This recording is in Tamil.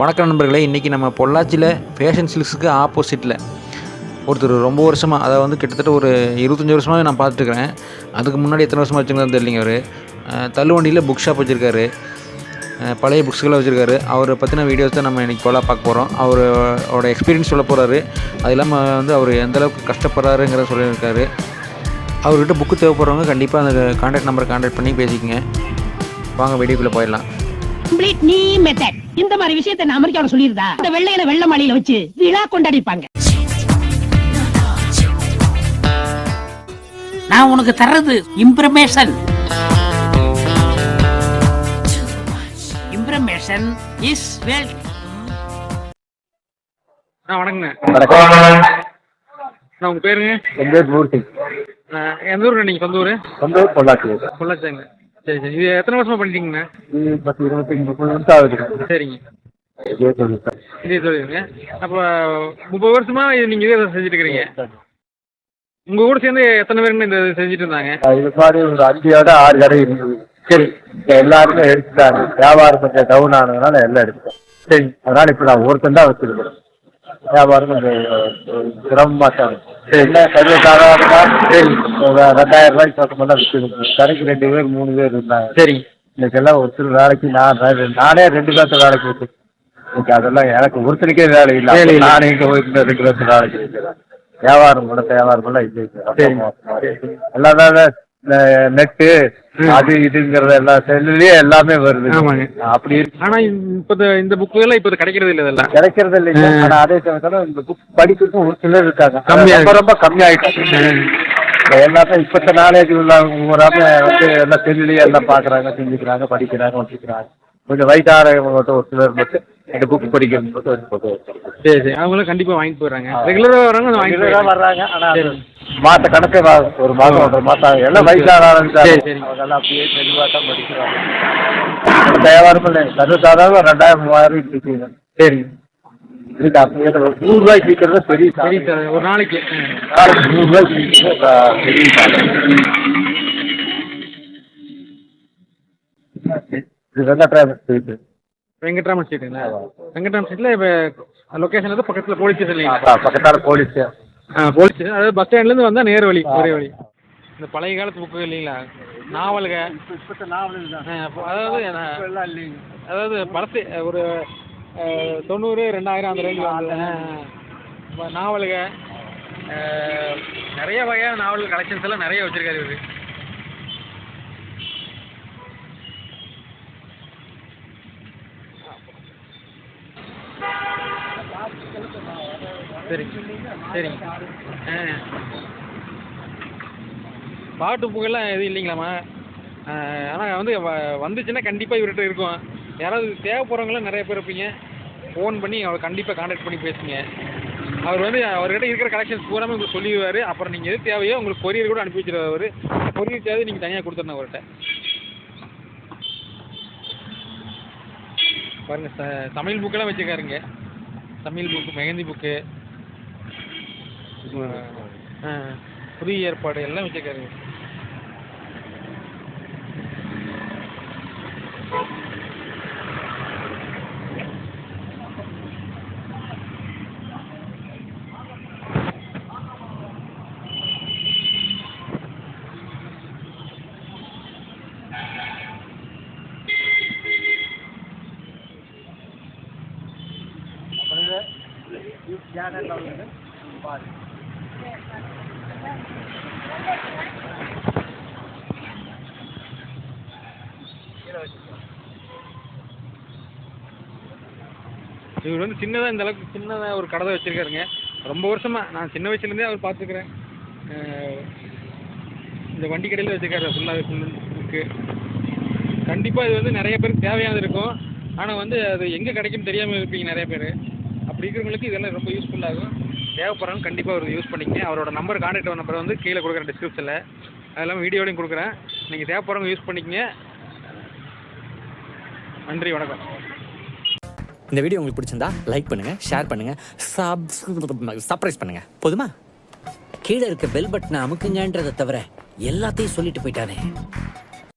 வணக்கம் நண்பர்களே இன்றைக்கி நம்ம பொள்ளாச்சியில் ஃபேஷன் சில்க்ஸுக்கு ஆப்போசிட்டில் ஒருத்தர் ரொம்ப வருஷமாக அதை வந்து கிட்டத்தட்ட ஒரு இருபத்தஞ்சி வருஷமாகவே நான் பார்த்துட்டுருக்கிறேன். அதுக்கு முன்னாடி எத்தனை வருஷமாக வச்சுருந்தாலும் தெரியலிங்க அவர். தள்ளுவண்டியில் புக் ஷாப் வச்சுருக்காரு. பழைய புக்ஸ்களை வச்சுருக்காரு. அவரை பற்றின வீடியோஸ் தான் நம்ம இன்றைக்கி போல பார்க்க போகிறோம் அவரோட எக்ஸ்பீரியன்ஸ் சொல்ல போகிறாரு அது இல்லாமல் வந்து அவர் எந்த அளவுக்கு கஷ்டப்படுறாருங்கிறத சொல்லியிருக்காரு. அவர்கிட்ட புக்கு தேவைப்படுறவங்க கண்டிப்பாக அந்த கான்டாக்ட் நம்பரை கான்டாக்ட் பண்ணி பேசிக்கங்க. வாங்க வீடியோக்குள்ளே போயிடலாம். கம்ப்ளீட் நீ மெத்தட் இந்த மாதிரி விஷயத்தை நான் அமெரிக்காவில சொல்லியிருந்தா இந்த வெள்ளையில வெள்ள மாலையில வச்சு விழா கொண்டாடிப்பாங்க. நான் உனக்கு தர்றது இம்ப்ரமேஷன் இம்ப்ரமேஷன் இஸ் வெல் வணக்கங்க நான் உங்கள் பேருங்க? எந்த ஊருங்க நீங்கள் சொந்த ஊர்? சொந்த ஊர் பொள்ளாச்சி. பொள்ளாச்சிங்க சரி சரி. இது எத்தனை வருஷமாக பண்ணிட்டீங்கண்ணா? பத்து இருபத்தி முப்பது நிமிஷம் ஆகுது சரிங்க. இதே சார் இதே அப்போ முப்பது வருஷமா இது நீங்கள் இதே செஞ்சுட்டு இருக்கிறீங்க உங்கள் கூட சேர்ந்து எத்தனை பேருங்க இந்த இது செஞ்சுட்டு இருந்தாங்க இது மாதிரி ஒரு அஞ்சு கடை ஆறு கடை இருந்தது. சரி எல்லாருமே எடுத்துட்டாங்க. வியாபாரம் கொஞ்சம் டவுன் ஆனதுனால எல்லாம் எடுத்துட்டேன் சரி அதனால இப்போ நான் ஒருத்தன் தான் வச்சிருக்கிறேன். வியாபாரம் கொஞ்சம் அஹ், சிரமமா தான் இருக்கு. சரி என்ன சர்வ சாதாரணமா சரி ரெண்டாயிரம் ரூபாய்க்கு பக்கமெல்லாம் விற்று கடைக்கு ரெண்டு பேர் மூணு பேர் இருந்தாங்க சரிங்க இன்னைக்கெல்லாம் ஒருத்தர் வேலைக்கு நான் நானே ரெண்டு பேர்த்த வேலைக்கு வச்சு இன்னைக்கு அதெல்லாம் எனக்கு ஒருத்தனுக்கே வேலை இல்லை வேலை. நானே இங்க போய் இந்த ரெண்டு பேர்த்த வேலைக்கு வைக்கிறேன் வியாபாரம் கூட வியாபாரம் எல்லாம் இல்லை சரி. எல்லாம் தான் இந்த நெட்டு அது இதுங்கிறது எல்லாம் செல்லுலயே எல்லாமே வருது. அப்படி ஆனால் இப்போ இந்த இந்த புக்குலாம் இப்போ கிடைக்கிறது இல்லை இதெல்லாம். கிடைக்கிறது இல்லைங்க. ஆனா அதே சமயத்துல இந்த புக் படிக்கிறதுக்கும் ஒரு சிலர் இருக்காங்க. ரொம்ப ரொம்ப கம்மியாயிட்டாங்க எல்லாமே இப்பத்த நாலேஜ் பூராமே வந்து எல்லாம் செல்லுலயே எல்லாம் பாக்குறாங்க செஞ்சுக்கிறாங்க படிக்கிறாங்க வச்சுக்கிறாங்க. கொஞ்சம் மட்டும் ஒரு சிலர் மட்டும் இந்த புக் வச்சிருக்காங்க. சரி சரி. அவங்களும் கண்டிப்பாக வாங்கிட்டு போயிடுறாங்க. ரெகுலராக வரவங்க அதை வாங்கிட்டு வர்றாங்க. ஆனா அது சரி. மாச கணக்கே ஒரு மாசம் ஒன்றரை ஆகும். எல்லாம் வயசான ஆரம்பிச்சாங்க சரி, சரி. அவங்க எல்லாம் அப்படியே தெளிவா தான் படிக்கிறாங்க. வியாபாரம் இல்லை சர்வசாதாரண ரெண்டாயிரம் மூவாயிரம் இருக்குங்க சரி. இருக்கு அப்படியே ஒரு நூறு ரூபாய்க்கு விற்கிறது பெரிய சாதனை. சார் ஒரு நாளைக்கு. நாளைக்கு நூறு ரூபாய்க்கு விற்கிறது பெரிய சாதனை. இது வெங்கட்ராமன் ஸ்ட்ரீட் வெங்கட்ராமன் ஸ்ட்ரீட்டுங்களா வெங்கட்ராமன் ஸ்ட்ரீட்டில் இப்போ லொக்கேஷன் வந்து பக்கத்தில் போலீஸ் ஸ்டேஷன் இல்லைங்களா? ஆ, பக்கத்தால போலீஸ் ஆ போலீஸ் ஸ்டேஷன் அதாவது பஸ் ஸ்டாண்ட்லேருந்து வந்தால் நேர் வழி ஒரே வழி. இந்த பழைய காலத்து புக்கு இல்லைங்களா? அப்போ அதாவது அதாவது பழசு ஒரு தொண்ணூறு ரெண்டாயிரம் அந்த ரேஞ்சில் நாவலுக நிறைய வகையான நாவல் கலெக்ஷன்ஸ் எல்லாம் நிறைய வச்சுருக்காரு இவர். சரிங்க சரிங்க ஆ. பாட்டு புகெல்லாம் எதுவும் இல்லைங்களாம்மா? ஆனால் வந்து வ- வந்துச்சுன்னா கண்டிப்பாக இவர்கிட்ட இருக்கும். யாராவது தேவைப்படுறவங்களாம் நிறைய பேர் இருப்பீங்க. ஃபோன் பண்ணி அவரை கண்டிப்பாக காண்டாக்ட் பண்ணி பேசுங்க. அவர் வந்து அவர்கிட்ட இருக்கிற கலெக்ஷன்ஸ் பூராமே உங்களுக்கு சொல்லிடுவார். அப்புறம் நீங்கள் எது தேவையோ உங்களுக்கு கொரியர் கூட அனுப்பி வச்சிருவார். கொரியர் தேவை நீங்கள் தனியாக கொடுத்துடணும் அவர்கிட்ட. பாருங்கள் ச சமையல் புக்கெல்லாம் வச்சுருக்காருங்க. சமையல் புக்கு மெஹந்தி புக்கு ஆ. புதிய ஏற்பாடு எல்லாம் வச்சுருக்காருங்க இவர் வந்து சின்னதாக இந்த அளவுக்கு சின்னதாக ஒரு கடை வச்சுருக்காருங்க. ரொம்ப வருஷமாக நான் சின்ன வயசுலேருந்தே அவர் பார்த்துக்கிறேன் இந்த வண்டி கடையில் வச்சுருக்காரு ஃபுல்லாக இருக்குது கண்டிப்பாக இது வந்து நிறைய பேருக்கு தேவையானது இருக்கும். ஆனால் வந்து அது எங்கே கிடைக்கும்னு தெரியாமல் இருப்பீங்க நிறைய பேர். அப்படி இருக்கிறவங்களுக்கு இதெல்லாம் ரொம்ப யூஸ்ஃபுல்லாகும் தேவைப்படுறவங்க கண்டிப்பாக அவர் யூஸ் பண்ணிக்கங்க. அவரோட நம்பர் கான்டாக்ட் நம்பர் வந்து கீழே கொடுக்குறேன் டிஸ்கிரிப்ஷனில் அதெல்லாம் வீடியோலையும் கொடுக்குறேன். நீங்கள் தேவைப்படுறவங்க யூஸ் பண்ணிக்கங்க. நன்றி வணக்கம். இந்த வீடியோ உங்களுக்கு பிடிச்சிருந்தா லைக் பண்ணுங்கள் ஷேர் பண்ணுங்கள் சப் சர்ப்ரைஸ் பண்ணுங்கள் போதுமா? கீழே இருக்க பெல் பட்டனை அமுக்குங்கன்றதை தவிர எல்லாத்தையும் சொல்லிட்டு போயிட்டானே.